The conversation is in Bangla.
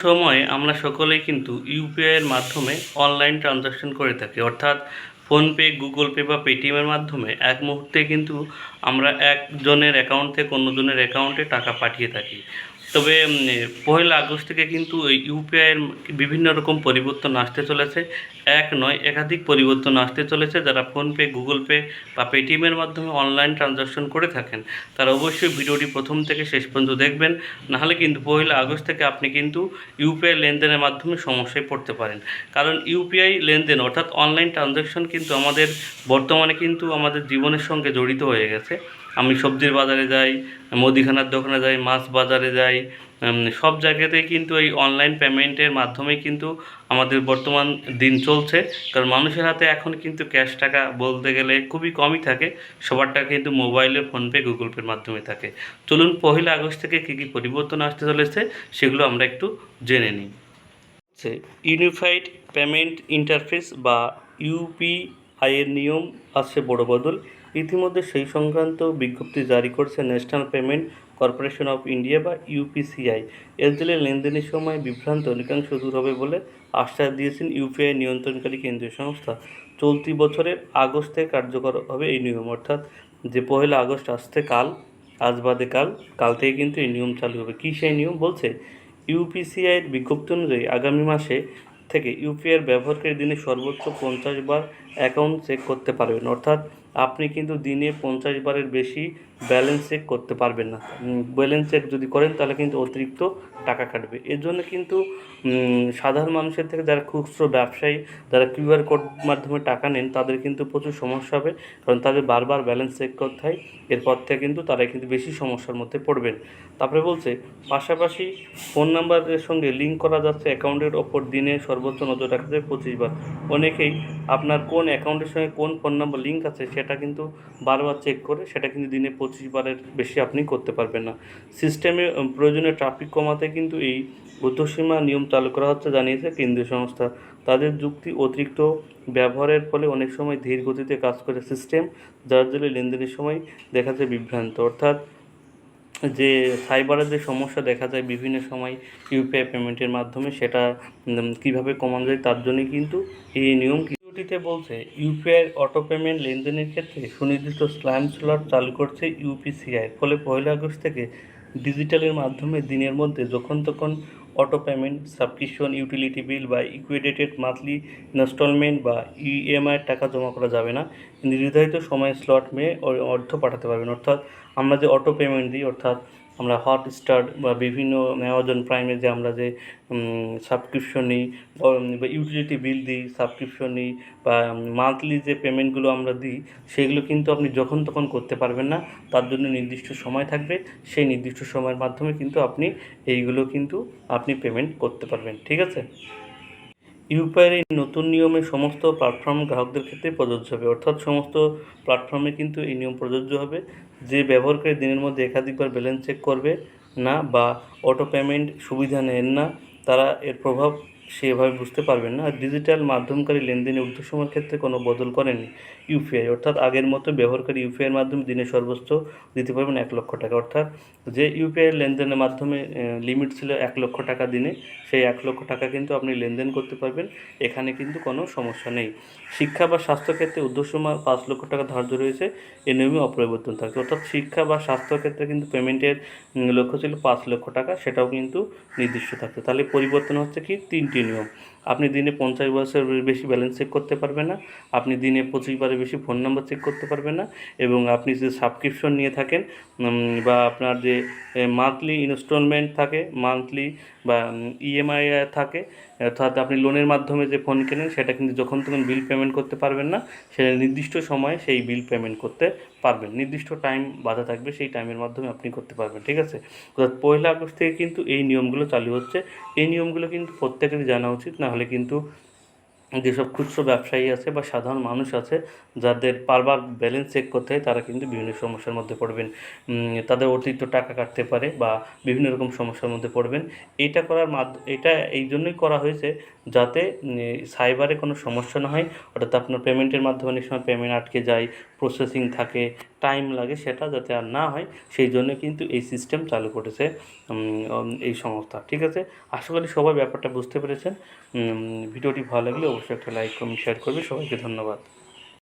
সময় আমরা সকলেই কিন্তু ইউপিআইয়ের মাধ্যমে অনলাইন ট্রানজাকশন করে থাকি। অর্থাৎ ফোনপে গুগল পে বা পেটিএমের মাধ্যমে এক মুহূর্তে কিন্তু আমরা একজনের অ্যাকাউন্ট থেকে অন্যজনের অ্যাকাউন্টে টাকা পাঠিয়ে থাকি। তবে পয়লা আগস্ট থেকে কিন্তু ইউপিআইয়ের বিভিন্ন রকম পরিবর্তন আসতে চলেছে। এক নয়, একাধিক পরিবর্তন আসতে চলেছে যারা ফোনপে, গুগল পে বা পেটিএমের মাধ্যমে অনলাইন ট্রানজাকশন করে থাকেন। তারা অবশ্যই ভিডিওটি প্রথম থেকে শেষ পর্যন্ত দেখবেন, নাহলে কিন্তু পয়লা আগস্ট থেকে আপনি কিন্তু ইউপিআই লেনদেনের মাধ্যমে সমস্যায় পড়তে পারেন। কারণ ইউপিআই লেনদেন অর্থাৎ অনলাইন ট্রানজাকশন কিন্তু আমাদের বর্তমানে কিন্তু আমাদের জীবনের সঙ্গে জড়িত হয়ে গেছে। আমি সবজির বাজারে যাই, মুদিখানার দোকানে যাই, মাছ বাজারে যাই সব জায়গাতেই কিন্তু এই অনলাইন পেমেন্টের মাধ্যমেই কিন্তু আমাদের বর্তমান দিন চলছে। কারণ মানুষের হাতে এখন কিন্তু ক্যাশ টাকা বলতে গেলে খুবই কমই থাকে। সবার টাকা কিন্তু মোবাইলে ফোনপে গুগল পের মাধ্যমে থাকে। চলুন পহেলা আগস্ট থেকে কী কী পরিবর্তন আসতে চলেছে সেগুলো আমরা একটু জেনে নিই। ইউনিফাইড পেমেন্ট ইন্টারফেস বা ইউপিআই এর নিয়ম আসছে বড় বদল। ইতিমধ্যে সেই সংক্রান্ত বিজ্ঞপ্তি জারি করছে national payment corporation of India বা ইউপিসিআই। এর জেলে লেনদেনের সময় বিভ্রান্ত অনেকাংশ দূর হবে বলে আশ্বাস দিয়েছেন ইউপিআই নিয়ন্ত্রণকারী কেন্দ্রীয় সংস্থা। চলতি বছরের আগস্টে কার্যকর হবে এই নিয়ম, অর্থাৎ যে পহেলা আগস্ট আসতে কাল, আজ বাদে কাল কাল থেকে কিন্তু এই নিয়ম চালু হবে। কী সেই নিয়ম? বলছে ইউপিসিআইয়ের বিজ্ঞপ্তি অনুযায়ী আগামী মাসে থেকে ইউপিআইয়ের ব্যবহারকারী দিনে সর্বোচ্চ পঞ্চাশ বার অ্যাকাউন্ট চেক করতে পারবেন। অর্থাৎ আপনি কিন্তু দিনে পঞ্চাশ বারের বেশি ব্যালেন্স চেক করতে পারবেন না। ব্যালেন্স চেক যদি করেন তাহলে কিন্তু অতিরিক্ত টাকা কাটবে। এর জন্য কিন্তু সাধারণ মানুষের থেকে যারা খুচরো ব্যবসায়ী, যারা কিউআর কোড মাধ্যমে টাকা নেন, তাদের কিন্তু প্রচুর সমস্যা হবে। কারণ তাদের বারবার ব্যালেন্স চেক করতে হয়। এরপর থেকে কিন্তু তারা কিন্তু বেশি সমস্যার মধ্যে পড়বেন। তারপরে বলছে, পাশাপাশি ফোন নাম্বারের সঙ্গে লিঙ্ক করা যাচ্ছে অ্যাকাউন্টের ওপর দিনে সর্বোচ্চ নজর রাখা যায় পঁচিশ বার। অনেকেই আপনার কোন অ্যাকাউন্টের সঙ্গে কোন ফোন নাম্বার লিঙ্ক আছে সেটা কিন্তু বারবার চেক করে, সেটা কিন্তু দিনে পঁচিশ বারের বেশি আপনি করতে পারবেন না। সিস্টেমে প্রয়োজনীয় ট্রাফিক কমাতে কিন্তু এই ঊর্ধ্বসীমা নিয়ম চালু করা হচ্ছে, জানিয়েছে কেন্দ্রীয় সংস্থা। তাদের যুক্তি অতিরিক্ত ব্যবহারের ফলে অনেক সময় ধীর গতিতে কাজ করে সিস্টেম যার জন্য লেনদেনের সময় দেখা যায় বিভ্রান্ত। অর্থাৎ যে সাইবারের যে সমস্যা দেখা যায় বিভিন্ন সময় ইউপিআই পেমেন্টের মাধ্যমে, সেটা কীভাবে কমানো যায় তার জন্যই কিন্তু এই নিয়ম কিউটিতে বলছে ইউপিআই অটো পেমেন্ট লেনদেনের ক্ষেত্রে সুনির্দিষ্ট স্ল্যাম স্লট চালু করছে ইউপিসিআই। ফলে পয়লা আগস্ট থেকে ডিজিটালের মাধ্যমে দিনের মধ্যে যখন তখন auto payment, subscription, utility bill বা ইকুইডেটেড মান্থলি ইনস্টলমেন্ট বা ইএমআই টাকা জমা করা যাবে না। নির্ধারিত সময় স্লট মেয়ে অর্থ পাঠাতে পারবেন। অর্থাৎ আমরা যে অটো পেমেন্ট দিই, অর্থাৎ আমরা হটস্টার বা বিভিন্ন অ্যামাজন প্রাইমে যে আমরা যে সাবস্ক্রিপশন নিই বা ইউটিলিটি বিল দিই সাবস্ক্রিপশন নিই, বা মান্থলি যে পেমেন্টগুলো আমরা দিই, সেগুলো কিন্তু আপনি যখন তখন করতে পারবেন না। তার জন্য নির্দিষ্ট সময় থাকবে। সেই নির্দিষ্ট সময়ের মাধ্যমে কিন্তু আপনি এইগুলো কিন্তু আপনি পেমেন্ট করতে পারবেন। ঠিক আছে? ইউপিআইয়ের এই নতুন নিয়মে সমস্ত প্ল্যাটফর্ম গ্রাহকদের ক্ষেত্রে প্রযোজ্য হবে। অর্থাৎ সমস্ত প্ল্যাটফর্মে কিন্তু এই নিয়ম প্রযোজ্য হবে। যে ব্যবহারকারী দিনের মধ্যে একাধিকবার ব্যালেন্স চেক করবে না বা অটো পেমেন্ট সুবিধা নেন না, তারা এর প্রভাব সেভাবে বুঝতে পারবেন না। আর ডিজিটাল মাধ্যমকারী লেনদেনে উদ্দেশ্যমের ক্ষেত্রে কোনো বদল করেনি ইউপিআই অর্থাৎ আগের মতো ব্যবহারকারী ইউপিআইয়ের মাধ্যমে দিনে সর্বোচ্চ দিতে পারবেন এক লক্ষ টাকা। অর্থাৎ যে ইউপিআই লেনদেনের মাধ্যমে লিমিট ছিল এক লক্ষ টাকা দিনে, সেই এক লক্ষ টাকা কিন্তু আপনি লেনদেন করতে পারবেন। এখানে কিন্তু কোনো সমস্যা নেই। শিক্ষা বা স্বাস্থ্যক্ষেত্রে উদ্দেশ্যমা পাঁচ লক্ষ টাকা ধার্য রয়েছে। এ নিয়মে অপরিবর্তন থাকছে অর্থাৎ শিক্ষা বা স্বাস্থ্যক্ষেত্রে কিন্তু পেমেন্টের লক্ষ্য ছিল পাঁচ লক্ষ টাকা, সেটাও কিন্তু নির্দিষ্ট থাকছে তাহলে পরিবর্তন হচ্ছে কি? তিনটি নিয়ম আপনি দিনে পঞ্চাশ বছরের বেশি ব্যালেন্স চেক করতে পারবেন না, আপনি দিনে পঁচিশ বারের বেশি ফোন নাম্বার চেক করতে পারবেন না এবং আপনি যে সাবস্ক্রিপশন নিয়ে থাকেন বা আপনার যে মান্থলি ইনস্টলমেন্ট থাকে মান্থলি বা ইএমআই থাকে, অর্থাৎ আপনি লোনের মাধ্যমে যে ফোন কেনেন, সেটা কিন্তু যখন তখন বিল পেমেন্ট করতে পারবেন না সেটা নির্দিষ্ট সময়ে সেই বিল পেমেন্ট করতে পারবেন। নির্দিষ্ট টাইম বাধা থাকবে, সেই টাইমের মাধ্যমে আপনি করতে পারবেন, ঠিক আছে? অর্থাৎ পয়লা আগস্ট থেকে কিন্তু এই নিয়মগুলো চালু হচ্ছে। এই নিয়মগুলো কিন্তু প্রত্যেকেরই জানা উচিত। না হলে কিন্তু যেসব খুচরো ব্যবসায়ী আছে বা সাধারণ মানুষ আছে, যাদের বারবার ব্যালেন্স চেক করতে হয়, তারা কিন্তু বিভিন্ন সমস্যার মধ্যে পড়বেন। তাদের অতিরিক্ত টাকা কাটতে পারে বা বিভিন্ন রকম সমস্যার মধ্যে পড়বেন। এটা করার মাধ্য এটা এই জন্যই করা হয়েছে যাতে সাইবারে কোনো সমস্যা না হয়। অর্থাৎ আপনার পেমেন্টের মাধ্যমে অনেক সময় পেমেন্ট আটকে যায় প্রসেসিং থাকে টাইম লাগে সেটা যাতে আর না হয়, সেই জন্য কিন্তু এই সিস্টেম চালু করেছে এই সংস্থা। ঠিক আছে? আশা করি সবাই ব্যাপারটা বুঝতে পেরেছেন। ভিডিওটি ভালো লাগলে অবশ্যই একটা লাইক কমেন্ট শেয়ার করবে। সবাইকে ধন্যবাদ।